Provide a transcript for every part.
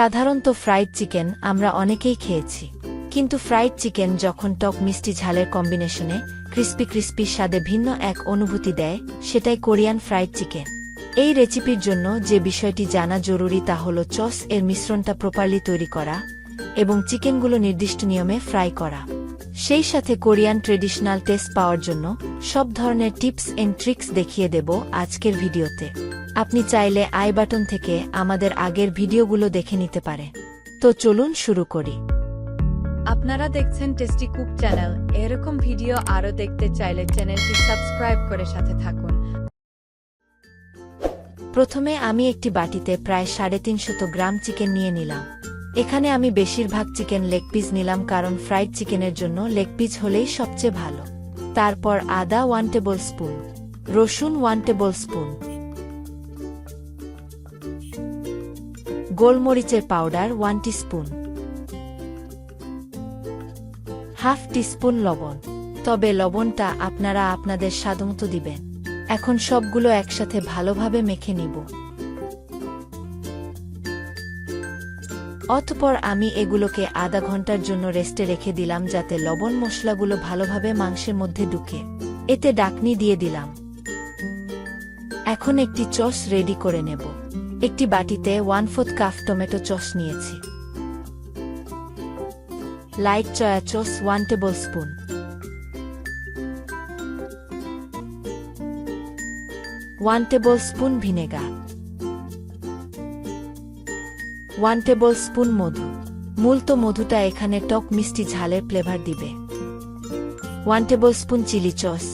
সাধারণত fried chicken আমরা অনেকেই খেয়েছি। কিন্তু ফ্রাইড চিকেন যখন টক মিষ্টি ঝালের কম্বিনেশনে ক্রিস্পি ক্রিস্পি স্বাদে ভিন্ন এক অনুভূতি দেয়, সেটাই কোরিয়ান ফ্রাইড চিকেন। এই রেসিপির জন্য যে বিষয়টি জানা জরুরি তা হল চস এর মিশ্রণটা প্রপারলি তৈরি করা এবং চিকেনগুলো নির্দিষ্ট নিয়মে ফ্রাই করা। সেই সাথে কোরিয়ান ট্রেডিশনাল টেস্ট পাওয়ার জন্য সব ধরনের টিপস এন্ড ট্রিক্স দেখিয়ে দেব আজকের ভিডিওতে। আপনি চাইলে আই বাটন থেকে আমাদের আগের ভিডিওগুলো দেখে নিতে পারে। তো চলুন শুরু করি। আপনারা দেখছেন টেস্টি কুক চ্যানেল। এরকম ভিডিও আরও দেখতে চাইলে চ্যানেলটি সাবস্ক্রাইব করে সাথে থাকুন। প্রথমে আমি একটি বাটিতে প্রায় সাড়ে তিনশত গ্রাম চিকেন নিয়ে নিলাম। এখানে আমি বেশিরভাগ চিকেন লেগ পিস নিলাম কারণ ফ্রাইড চিকেনের জন্য লেগ পিস হলেই সবচেয়ে ভালো। তারপর আদা ওয়ান টেবল স্পুন রসুন ওয়ান টেবল স্পুন গোলমরিচের powder one spoon half teaspoon লবণ। তবে লবণটা আপনারা আপনাদের স্বাদমতো দিবেন। এখন সবগুলো একসাথে ভালোভাবে মেখে নিব। অতপর আমি এগুলোকে আধা ঘণ্টার জন্য রেস্টে রেখে দিলাম যাতে লবণ মশলাগুলো ভালোভাবে মাংসের মধ্যে ঢুকে। এতে ডাকনি দিয়ে দিলাম। এখন একটি চস রেডি করে নেব। একটি বাটিতে one fourth cup tomato sauce নিয়েছি। Light soya sauce one tablespoon one tablespoon vinegar one tablespoon মধু মূলত মধুটা এখানে টক মিষ্টি ঝালের ফ্লেভার দিবে। One tablespoon chilli sauce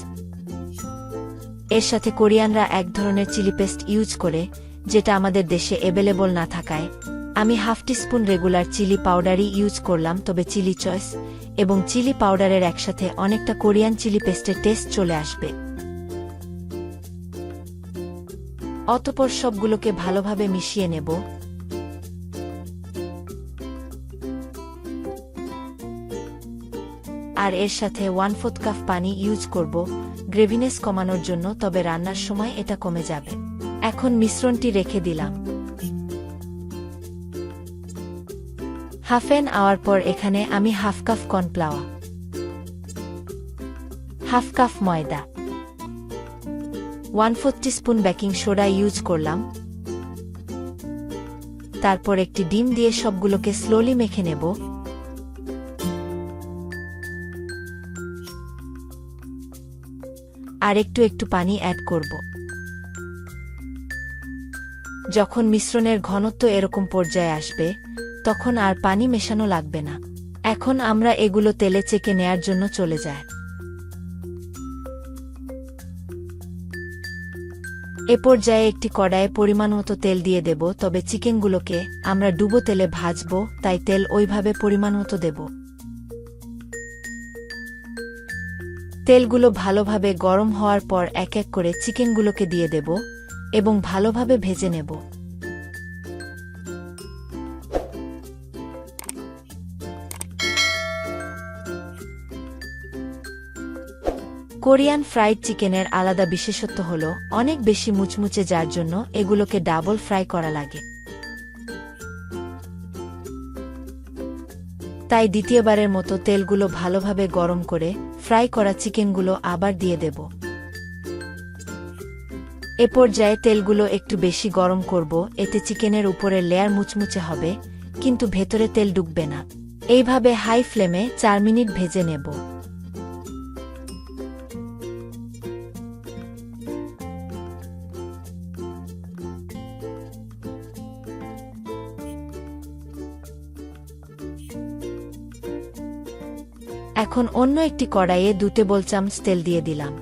এর সাথে কোরিয়ানরা এক ধরনের চিলি পেস্ট ইউজ করে যেটা আমাদের দেশে অ্যাভেলেবল না থাকায়। আমি হাফ টিস্পুন রেগুলার চিলি পাউডারই ইউজ করলাম, তবে চিলি চয়েস এবং চিলি পাউডারের একসাথে অনেকটা কোরিয়ান চিলি পেস্টের টেস্ট চলে আসবে। অতপর সবগুলোকে ভালোভাবে মিশিয়ে নেব। আর এর সাথে ওয়ান ফোর্থ কাপ পানি ইউজ করব। গ্রেভিনেস কমানোর জন্য, তবে রান্নার সময় এটা কমে যাবে। এখন মিশ্রণটি রেখে দিলাম। হাফ এন আওয়ার পর এখানে আমি half cup cornflour, half cup maida, one fourth spoon baking soda use করলাম। তারপর একটি ডিম দিয়ে সবগুলোকে স্লোলি মেখে নেব। আর একটু একটু পানি অ্যাড করব। যখন মিশ্রণের ঘনত্ব এরকম পর্যায়ে আসবে, তখন আর পানি মেশানো লাগবে না। এখন আমরা এগুলো তেলে চেকে নেয়ার জন্য চলে যায় এ পর্যায়ে একটি কড়াইয়ে পরিমাণ মতো তেল দিয়ে দেব, তবে চিকেনগুলোকে আমরা ডুবো তেলে ভাজব, তাই তেল ওইভাবে পরিমাণ মতো দেব। তেলগুলো ভালোভাবে গরম হওয়ার পর এক এক করে চিকেনগুলোকে দিয়ে দেব। এবং ভালোভাবে ভেজে নেব। কোরিয়ান ফ্রাইড চিকেনের আলাদা বিশেষত্ব হল, অনেক বেশি মুচমুচে যার জন্য এগুলোকে ডাবল ফ্রাই করা লাগে। তাই দ্বিতীয়বারের মতো তেলগুলো ভালোভাবে গরম করে ফ্রাই করা চিকেনগুলো আবার দিয়ে দেব। এ পর্যায়ে তেলগুলো একটু বেশি গরম করব, এতে চিকেনের উপরে লেয়ার মুচমুচে হবে, কিন্তু ভেতরে তেল ডুববে না। এইভাবে হাই ফ্লেমে চার মিনিট ভেজে নেব। এখন অন্য একটি কড়াইয়ে দু টেবল চামচ তেল দিয়ে দিলাম।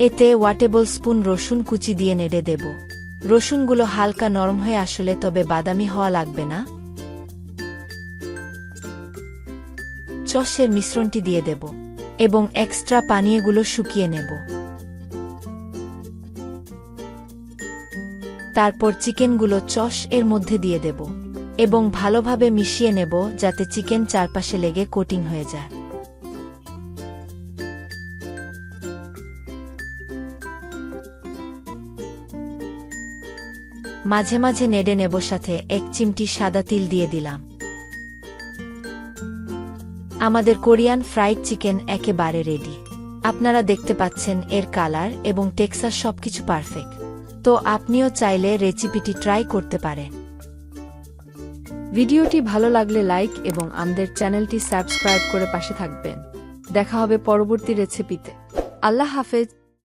এতে ওয়াটেবল স্পুন রসুন কুচি দিয়ে নেড়ে দেব। রসুনগুলো হালকা নরম হয়ে আসলে তবে বাদামি হওয়া লাগবে না। চসের মিশ্রণটি দিয়ে দেব এবং এক্সট্রা পানীয়গুলো শুকিয়ে নেব। তারপর চিকেনগুলো চস এর মধ্যে দিয়ে দেব এবং ভালোভাবে মিশিয়ে নেব যাতে চিকেন চারপাশে লেগে কোটিং হয়ে যায়। মাঝে মাঝে নেড়ে নেব সাথে এক চিমটি সাদা তিল দিয়ে দিলাম। আমাদের কোরিয়ান ফ্রাইড চিকেন একেবারে রেডি। আপনারা দেখতে পাচ্ছেন এর কালার এবং টেক্সার সবকিছু পারফেক্ট। তো আপনিও চাইলে রেসিপিটি ট্রাই করতে পারেন। ভিডিওটি ভালো লাগলে লাইক এবং আমাদের চ্যানেলটি সাবস্ক্রাইব করে পাশে থাকবেন। দেখা হবে পরবর্তী রেসিপিতে। আল্লাহ হাফেজ।